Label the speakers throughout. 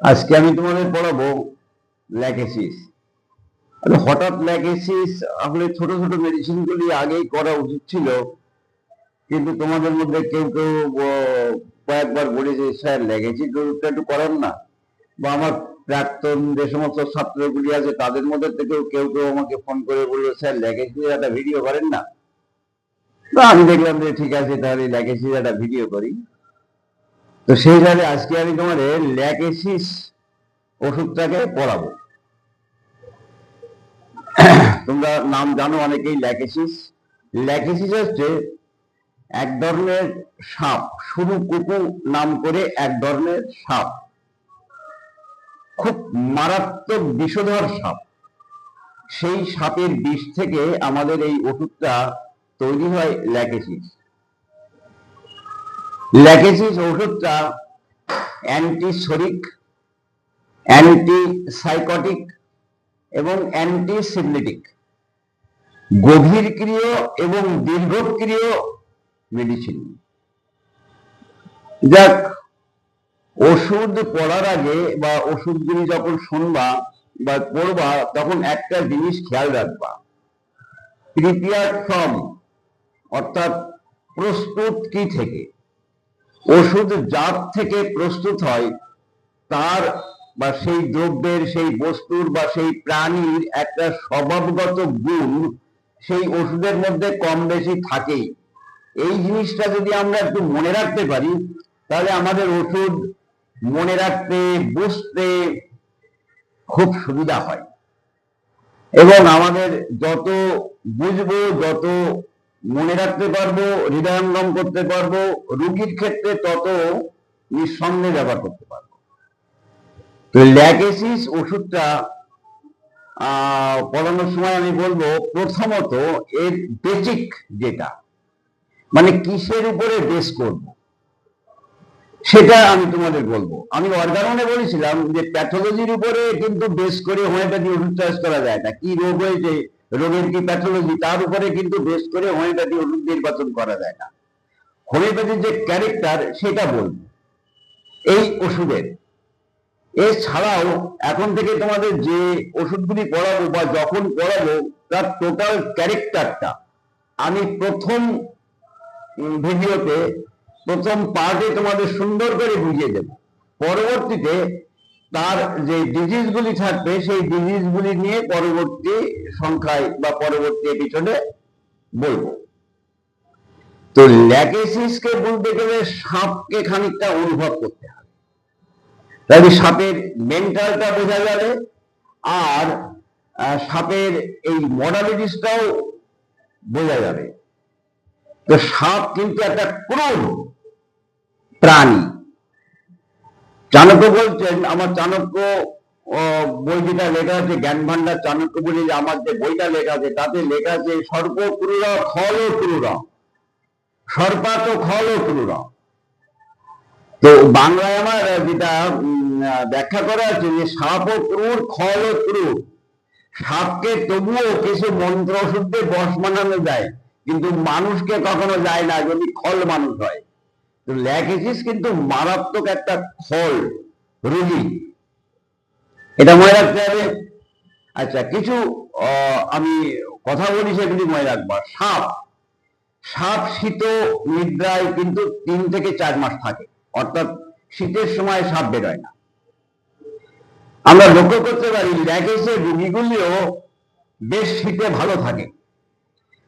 Speaker 1: আজকে আমি তোমাদের পড়াবো ল্যাকেসিস। হঠাৎ ল্যাকেসিস আসলে ছোট ছোট মেডিসিন গুলি আগেই করা উচিত ছিল, কিন্তু তোমাদের মধ্যে কেউ কেউ কয়েকবার বলেছে স্যার, ল্যাকেসিস ওষুধটা একটু করান না। বা আমার প্রাক্তন যে সমস্ত ছাত্রগুলি আছে, তাদের মধ্যে থেকেও কেউ কেউ আমাকে ফোন করে বলল, স্যার ল্যাকেসিস একটা ভিডিও করেন না? তো আমি দেখলাম যে, ঠিক আছে, তাহলে ল্যাকেসিস একটা ভিডিও করি। তো সেই কারণে আজকে আমি তোমাদের ল্যাকেসিস ওষুধটাকে পড়াবো। তোমরা নাম জানো অনেকেই ল্যাকেসিস ল্যাকেসিস হচ্ছে এক ধরনের সাপ শুরু কুকু নাম করে এক ধরনের সাপ। খুব মারাত্মক বিষধর সাপ। সেই সাপের বিষ থেকে আমাদের এই ওষুধটা তৈরি হয় ল্যাকেসিস ল্যাকেসিস ওষুধটা অ্যান্টিসরিক অ্যান্টি সাইকটিক এবং অ্যান্টিসিমলিটিক গভীর ক্রিয় এবং দীর্ঘক্রিয় মেডিসিন যাক, ওষুধ পড়ার আগে বা ওষুধগুলি যখন শুনবা বা পড়বা, তখন একটা জিনিস খেয়াল রাখবা। প্রিপেয়ার ফ্রম অর্থাৎ প্রস্তুত কি থেকে? ওষুধ জাত থেকে প্রস্তুত হয়, তার বা সেই দ্রব্যের, সেই বস্তুর বা সেই প্রাণীর একটা স্বভাবগত গুণ সেই ওষুধের মধ্যে কম বেশি থাকেই। এই জিনিসটা যদি আমরা একটু মনে রাখতে পারি, তাহলে আমাদের ওষুধ মনে রাখতে, বুঝতে খুব সুবিধা হয়। এবং আমাদের যত বুঝব, যত মনে রাখতে পারব, হৃদয়ঙ্গম করতে পারব, রুগীর ক্ষেত্রে তত নিঃসন্দেহে ব্যবহার করতে পারব। তো ল্যাকেসিস ওষুধটা পড়ানোর সময় আমি বলব, প্রথমত এর বেসিক যেটা মানে কিসের উপরে বেস করব, সেটা আমি তোমাদের বলব। আমি অর্গাননে বলেছিলাম যে প্যাথোলজির উপরে কিন্তু বেস করে হোমিওপ্যাথি ওষুধ চয়েস করা যায় না। কি রোগ হয়েছে রোগের কি প্যাথোলজি তার উপরে কিন্তু বেশ করে হোমিওপ্যাথি ওষুধ নির্বাচন করা যায় না। হোমিওপ্যাথির যে ক্যারেক্টার সেটা বলব এই ওষুধের, এছাড়াও এখন থেকে তোমাদের যে ওষুধগুলি পড়াবো বা যখন পড়াবো, তার টোটাল ক্যারেক্টারটা আমি প্রথম ভিডিওতে, প্রথম পার্টে তোমাদের সুন্দর করে বুঝিয়ে দেব। পরবর্তীতে তার যে ডিজিজগুলি থাকবে, সেই ডিজিজগুলি নিয়ে পরবর্তী সংখ্যায় বা পরবর্তী এপিসোডে বলব। তো ল্যাকেসিসকে বলতে গেলে সাপকে খানিকটা অনুভব করতে হবে। তাহলে সাপের মেন্টালটা বোঝা যাবে আর সাপের এই মডালিটিসটাও বোঝা যাবে। তো সাপ কিন্তু একটা ক্রুর প্রাণী। চাণক্য বলছেন, আমার চাণক্য বই যেটা লেখা আছে, জ্ঞান ভান্ডার চাণক্য বলে যে আমার যে বইটা লেখা আছে, তাতে লেখা আছে সর্প ক্রুর খল ক্রুর সর্পাত খল ক্রুর তো বাংলায় আমার যেটা ব্যাখ্যা করা আছে যে সাপ ও ক্রুর খল ও ক্রুর সাপকে তবুও কিছু মন্ত্র শুদ্ধে বশ মানানো যায়, কিন্তু মানুষকে কখনো যায় না যদি খল মানুষ হয়। ল্যাকেসিস কিন্তু মারাত্মক একটা খল, রোগী। এটা মনে রাখতে হবে। আচ্ছা কিছু আমি কথা বলি সেগুলি মনে রাখবা। সাপ সাপ শীত নিদ্রায় কিন্তু তিন থেকে চার মাস থাকে। অর্থাৎ শীতের সময় সাপ বেরোয় না। আমরা লক্ষ্য করতে পারি ল্যাগেজের রুগীগুলিও বেশ শীতে ভালো থাকে।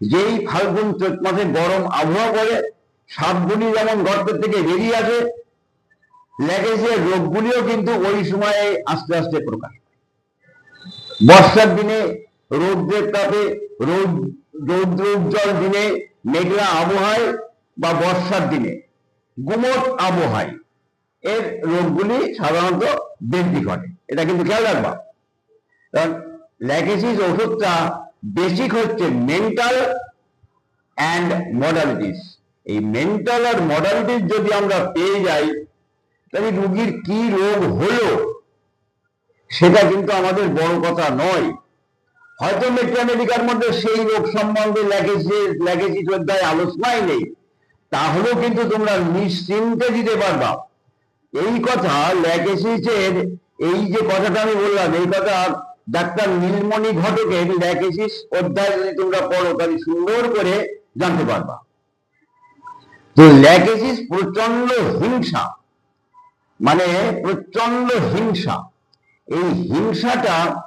Speaker 1: যেই ফাল্গুন চৈত মাসে গরম আবহাওয়া পড়ে সাপগুলি যেমন গর্তের থেকে বেরিয়ে আসে ল্যাগেজের রোগগুলিও কিন্তু ওই সময়ে আস্তে আস্তে প্রকাশ বর্ষার দিনে রৌদ্রের তাপে রৌদ রৌদ্র উজ্জ্বল দিনে মেঘলা আবহাওয়ায় বা বর্ষার দিনে গুমট আবহাওয়ায় এর রোগগুলি সাধারণত বৃদ্ধি ঘটে। এটা কিন্তু খেয়াল রাখবা। কারণ ল্যাকেসিস ওষুধটা বেসিক হচ্ছে মেন্টাল অ্যান্ড মডালিটিস এই মেন্টাল আর মডালিটিস যদি আমরা পেয়ে যাই, তাহলে রুগীর কি রোগ হলো, সেটা কিন্তু আমাদের বড় কথা নয়। হয়তো মেট্রামেডিকার মধ্যে সেই রোগ সম্বন্ধে ল্যাকেসিস অধ্যায় আলোচনাই নেই। তাহলেও কিন্তু তোমরা নিশ্চিন্তে দিতে পারবা। এই কথা ল্যাকেসিসের এই যে কথাটা আমি বললাম, এই কথা ডাক্তার নীলমণি ঘটকের ল্যাকেসিস অধ্যায় যদি তোমরা পড়ো, তাহলে সুন্দর করে জানতে পারবা। তো ল্যাকেসিস প্রচণ্ড হিংসা। মানে প্রচণ্ড হিংসা। এই হিংসাটা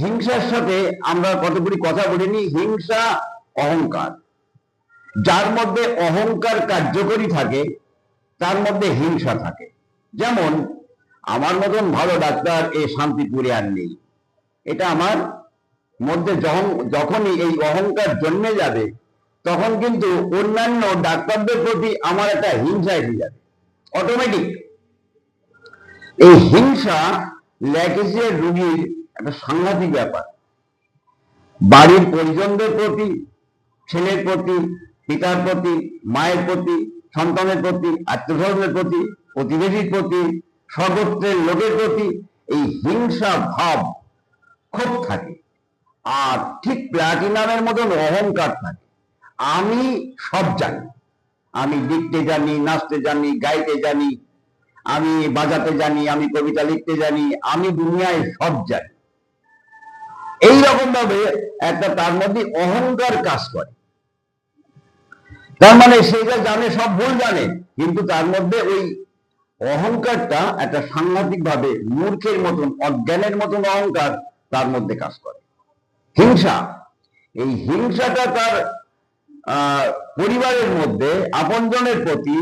Speaker 1: হিংসার সাথে আমরা কতগুলি কথা বলিনি হিংসা, অহংকার। যার মধ্যে অহংকার কার্যকরী থাকে, তার মধ্যে হিংসা থাকে। যেমন, আমার মতন ভালো ডাক্তার এই শান্তিপুরে আর নেই। এটা আমার মধ্যে যখন, যখনই এই অহংকার জন্মে যাবে তখন কিন্তু অন্যান্য ডাক্তারদের প্রতি আমার একটা হিংসা এসে যাবে অটোমেটিক এই হিংসা ল্যাকেসিয়ার রুগীর একটা সাংঘাতিক ব্যাপার। বাড়ির পরিজনদের প্রতি, ছেলের প্রতি, পিতার প্রতি, মায়ের প্রতি, সন্তানের প্রতি, আত্মীয়স্বজনের প্রতি, প্রতিবেশীর প্রতি, সর্বত্রের লোকের প্রতি এই হিংসা ভাব খুব থাকে। আর ঠিক প্লাটিনামের মতন অহংকার থাকে। আমি সব জানি। আমি লিখতে জানি, নাচতে জানি, গাইতে জানি, আমি বাজাতে জানি, আমি কবিতা লিখতে জানি, আমি দুনিয়ায় সব জানি। এই রকম ভাবে একটা তার মধ্যে অহংকার কাজ করে। তার মানে সে যা জানে সব ভুল জানে, কিন্তু তার মধ্যে ওই অহংকারটা একটা সাংঘাতিক ভাবে মূর্খের মতন, অজ্ঞানের মতন অহংকার তার মধ্যে কাজ করে। হিংসা, এই হিংসাটা তার পরিবারের মধ্যে আপনজনের প্রতি,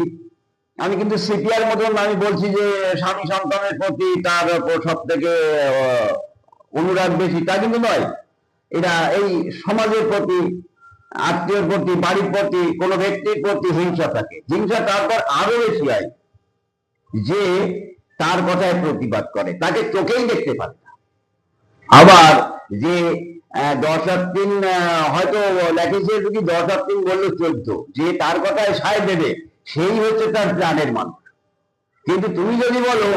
Speaker 1: আমি কিন্তু সিপিআর মতন আমি বলছি যে স্বামী সন্তানের প্রতি তার সব থেকে অনুরাগ বেশি, তা কিন্তু নয়। এটা এই সমাজের প্রতি, আত্মীয়র প্রতি, বাড়ির প্রতি, কোনো ব্যক্তির প্রতি হিংসা থাকে। হিংসা তারপর আরও বেশি হয় যে তার কথায় প্রতিবাদ করে। তাকে চোখেই দেখতে পারে না। আবার যে দশ আর তিন হয়তো লেখেছে যদি দশ আর তিন বললে চলত যে তার কথায় সায় দেবে, সেই হচ্ছে তার প্রাণের মানুষ। কিন্তু তুমি যদি বলো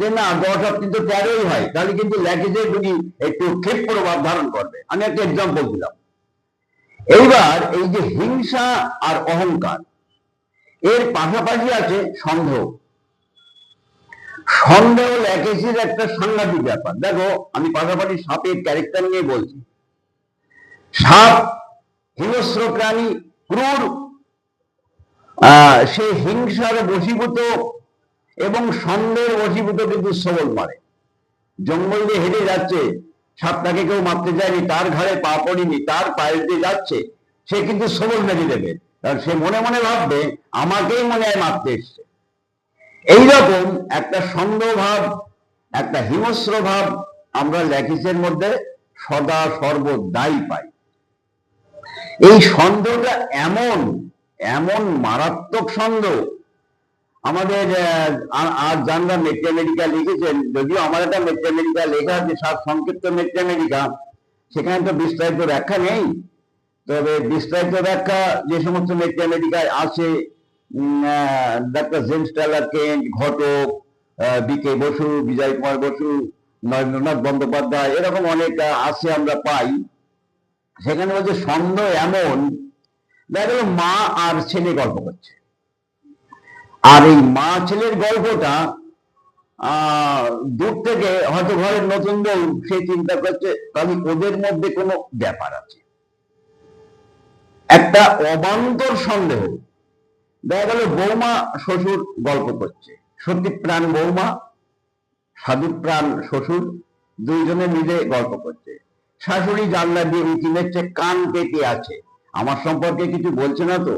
Speaker 1: যে না, দশ আর তিন তো তেরোই হয়, তাহলে কিন্তু লেখেছে যদি একটু ক্ষেপ প্রভাব ধারণ করবে। আমি একটা এক্সাম্পল দিলাম। এইবার এই যে হিংসা আর অহংকার, এর পাশাপাশি আছে সন্দেহ। সন্দেহ ল্যাকেসির একটা সাংঘাতিক ব্যাপার। দেখো, আমি পাশাপাশি সাপের ক্যারেক্টার নিয়ে বলছি। সাপ, হিংস্র প্রাণী, ক্রূর সে হিংসার বশীভূত এবং সন্দেহের বশীভূত কিন্তু সবল মারে জঙ্গল দিয়ে হেঁটে যাচ্ছে, সাপটাকে কেউ মারতে যায়নি, তার ঘাড়ে পা পড়িনি, তার পায়ে দিয়ে যাচ্ছে, সে কিন্তু সবল মেরে দেবে। কারণ সে মনে মনে ভাববে, আমাকেই মনে হয় মারতে এসছে। এইরকম একটা সন্দেহ ভাব, একটা হিংস্র ভাব আমরা ল্যাকিসের মধ্যে সদা সর্বদাই পাই। এই সন্দেহটা এমন এমন মারাত্মক সন্দেহ। আমাদের আহ, আ- আজ জানরা মেট্রামেডিকা লিখেছেন যদিও আমার একটা মেট্রামেডিকা লেখা আছে সাত সংক্ষিপ্ত মেট্রামেডিকা সেখানে তো বিস্তারিত ব্যাখ্যা নেই। তবে বিস্তারিত ব্যাখ্যা যে সমস্ত মেট্রামেডিকায় আছে doctor James Taylor Kent Ghatak B K Basu Bijoy Kumar Basu Narendranath Bandyopadhyay এরকম অনেক আছে আমরা পাই। সেখানে বলছে, সন্দেহ এমন দেখা মা আর ছেলে গল্প করছে। আর এই মা ছেলের গল্পটা দূর থেকে হয়তো ঘরের নতুন বউ, সে চিন্তা করছে, তাহলে ওদের মধ্যে কোনো ব্যাপার আছে? একটা অবান্তর সন্দেহ। দেখা গেল বৌমা শ্বশুর গল্প করছে। সত্যি প্রাণ বৌমা, সাধু প্রাণ শ্বশুর, দুইজনে মিলে গল্প করছে। শাশুড়ি জানলা দিয়ে দেখছে কান পেতে আছে। আমার সম্পর্কে কিছু বলছে না তো?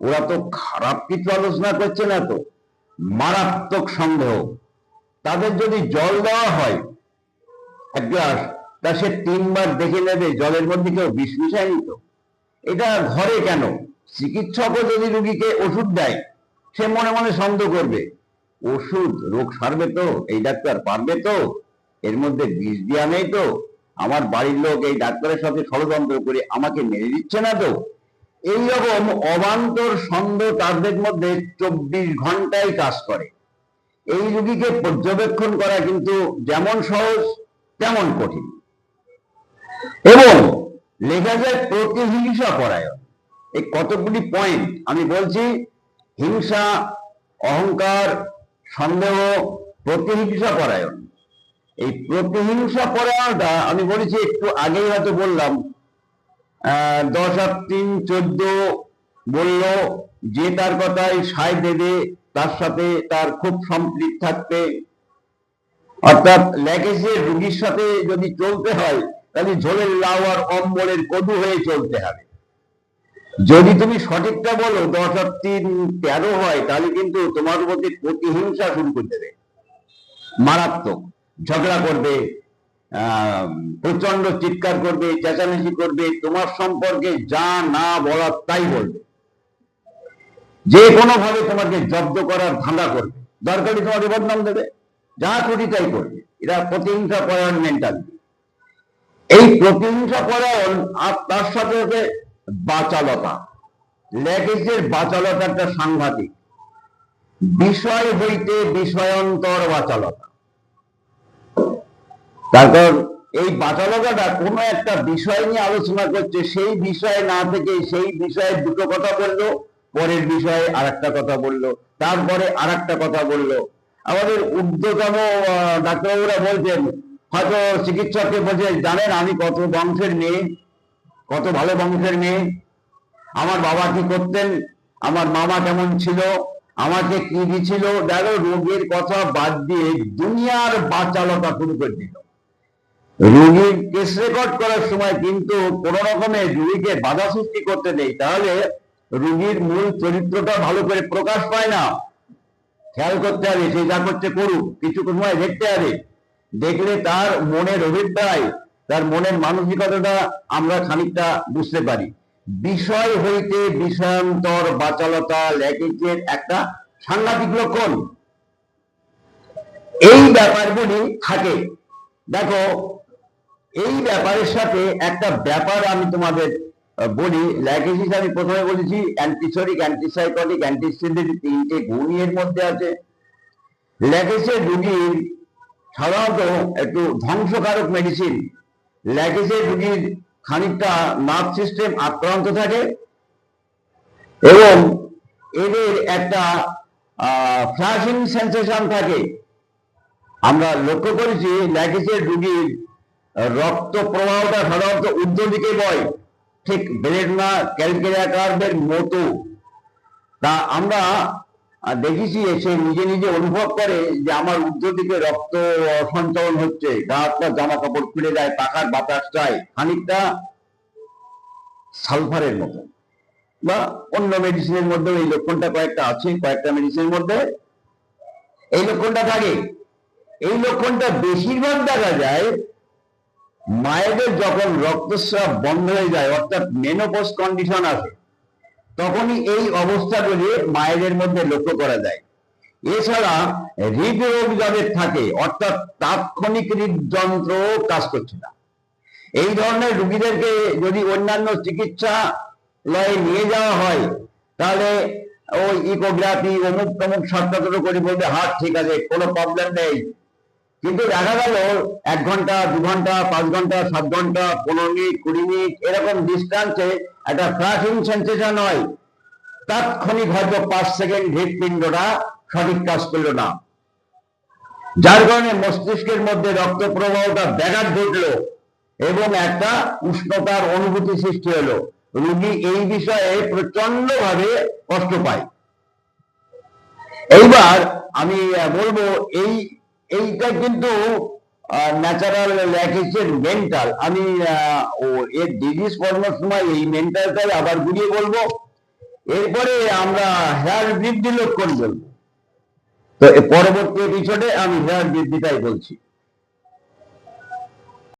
Speaker 1: ওরা তো খারাপ কিছু আলোচনা করছে না তো? মারাত্মক সন্দেহ। তাদের যদি জল দেওয়া হয়, এক গ্লাস, তা সে তিনবার দেখে নেবে, জলের মধ্যে কেউ বিষ মিশায়নি তো? এটা ঘরে কেন? চিকিৎসকও যদি রুগীকে ওষুধ দেয়, সে মনে মনে সন্দেহ করবে। ওষুধ, রোগ সারবে তো? এই ডাক্তার পারবে তো? এর মধ্যে বিষ দেওয়া নেই তো? আমার বাড়ির লোক এই ডাক্তারের সাথে ষড়যন্ত্র করে আমাকে মেরে দিচ্ছে না তো? এইরকম অবান্তর সন্দেহ তাদের মধ্যে চব্বিশ ঘন্টায় কাজ করে। এই রুগীকে পর্যবেক্ষণ করা কিন্তু যেমন সহজ, তেমন কঠিন। এবং লেখা যায় প্রতিহিংসা পরায়ণ। এই কতগুলি পয়েন্ট আমি বলছি, হিংসা, অহংকার, সন্দেহ, প্রতিহিংসা পরায়ণ। এই প্রতিহিংসা পরায়ণটা আমি বলেছি একটু আগেই হয়তো বললাম দশ আর তিন চোদ্দ বলল, যে তার কথায় সায় দেবে, তার সাথে তার খুব সম্পৃক্ত থাকবে। অর্থাৎ ল্যাগেজের রুগীর সাথে যদি চলতে হয়, তাহলে ঝোলের লাউ আর অম্বলের কদু হয়ে চলতে হবে। যদি তুমি সঠিকটা বলো, দশ আর তিন তেরো হয়, তাহলে কিন্তু তোমার প্রতি প্রতিহিংসা শুরু করে দেবে। মারাত্মক। ঝগড়া করবে প্রচণ্ড চিৎকার করবে, চেঁচামেচি করবে, তোমার সম্পর্কে যা না বলার তাই বলবে। যে কোনো ভাবে তোমাকে জব্দ করার ধান্দা করবে। দরকারি তোমাকে বদনাম দেবে, যা খুশি তাই করবে। এটা প্রতিহিংসা পরায়ণ মেন্টালিটি এই প্রতিহিংসা পরায়ণ আর তার সাথে সাথে বাচালতা। ল্যাগেজের একটা সাংঘাতিক। বিষয় হইতে বিষয়ান্তর বাচালতা। তারপর এই বাচালতাটা কোনো একটা বিষয় নিয়ে আলোচনা করছে, সেই বিষয়ে না থেকে সেই বিষয়ে দুটো কথা বলল, পরের বিষয়ে আর কথা বলল, তারপরে আর কথা বলল। আমাদের ঊর্ধ্বতম ডাক্তারবাবুরা বলছেন, হয়তো চিকিৎসককে বলছে, জানেন আমি কত বংশের মেয়ে, কত ভালো বংশের মেয়ে, আমার বাবা কি করতেন, আমার মামা কেমন ছিল, আমাকে কি দিছিল? দেখো, রোগের কথা বাদ দিয়ে দুনিয়ার বাচালতা শুরু করে দিল। রুগীর কেস রেকর্ড করার সময় কিন্তু কোন রকমে রুগীকে বাধা সৃষ্টি করতে নেই। তাহলে রুগীর মূল চরিত্রটা ভালো করে প্রকাশ পায় না। খেয়াল করতে হবে, সে যা করছে করুক, কিছু সময় দেখতে হবে। দেখলে তার মনের অভিপ্রায়, তার মনের মানসিকতাটা আমরা খানিকটা বুঝতে পারি। বিষয় হইতে বিষয়ান্তর, বাচালতা ল্যাকিংসের একটা সাংঘাতিক লক্ষণ। এই ব্যাপারগুলি থাকে। দেখো এই ব্যাপারের সাথে একটা ব্যাপার আমি তোমাদের বলি। ল্যাকিসিস আমি প্রথমে বলেছি অ্যান্টিসরিক অ্যান্টিসাইকটিক অ্যান্টিসিডেটিক তিনটে গুণই এর মধ্যে আছে। ল্যাকিসের রুগীর সাধারণত একটু ধ্বংসকারক মেডিসিন ল্যাকিসের রুগীর খানিকটা নার্ভ সিস্টেম আক্রান্ত থাকে এবং এদের একটা ফ্ল্যাশিং সেন্সেশন থাকে। আমরা লক্ষ্য করেছি ল্যাকিসের রুগীর রক্ত প্রবাহটা সাধারণত ঊর্ধ্ব দিকে বয়। ঠিক ব্রেড না ক্যালকেরিয়া কার্ভের মতো। তা আমরা দেখেছি সে নিজে নিজে অনুভব করে যে আমার ঊর্ধ্ব দিকে রক্ত সঞ্চালন হচ্ছে। গা হাত জামা কাপড় খুলে যায়, পাখার বাতাস চায়। খানিকটা সালফারের মতো। বা অন্য মেডিসিনের মধ্যে এই লক্ষণটা কয়েকটা আছে, কয়েকটা মেডিসিনের মধ্যে। এই লক্ষণটা থাকে। এই লক্ষণটা বেশিরভাগ দেখা যায় মায়েদের যখন রক্তস্রাব বন্ধ হয়ে যায়, অর্থাৎ মেনোপোজ কন্ডিশন আসে তখনই এই অবস্থাগুলি মায়েদের মধ্যে লক্ষ্য করা যায়। এছাড়া হৃদরোগ যাদের থাকে, অর্থাৎ তাৎক্ষণিক হৃদযন্ত্র কাজ করছে না। এই ধরনের রুগীদেরকে যদি অন্যান্য চিকিৎসালয়ে নিয়ে যাওয়া হয়, তাহলে ওই ইকোগ্রাফি অমুক তমুক সাতটা করে বলবে হার্ট ঠিক আছে, কোনো প্রবলেম নেই। কিন্তু দেখা গেল এক ঘণ্টা, দু ঘণ্টা, পাঁচ ঘণ্টা, সাত ঘণ্টা, পনেরো মিনিট, কুড়ি মিনিট, এরকম ডিস্টান্সে একটা ফ্লাশিং সেন্সেশন হয়। তাৎক্ষণিক হয়তো পাঁচ সেকেন্ড হৃদপিণ্ডটা সঠিক কাজ করল না। যার কারণে মস্তিষ্কের মধ্যে রক্ত প্রবাহটা ব্যাঘাত ঘটলো এবং একটা উষ্ণতার অনুভূতি সৃষ্টি হলো। রুগী এই বিষয়ে প্রচণ্ড ভাবে কষ্ট পায়। এইবার আমি বলব, এই এইটা কিন্তু ন্যাচারাল মেন্টাল আমি ও, এর ডিজিজ পড়ানোর সময় এই মেন্টালটাই আবার ঘুরিয়ে বলব। এরপরে আমরা হেয়ার বৃদ্ধি লক্ষণ বলব। তো পরবর্তী এপিসোডে আমি হেয়ার বৃদ্ধিটাই বলছি।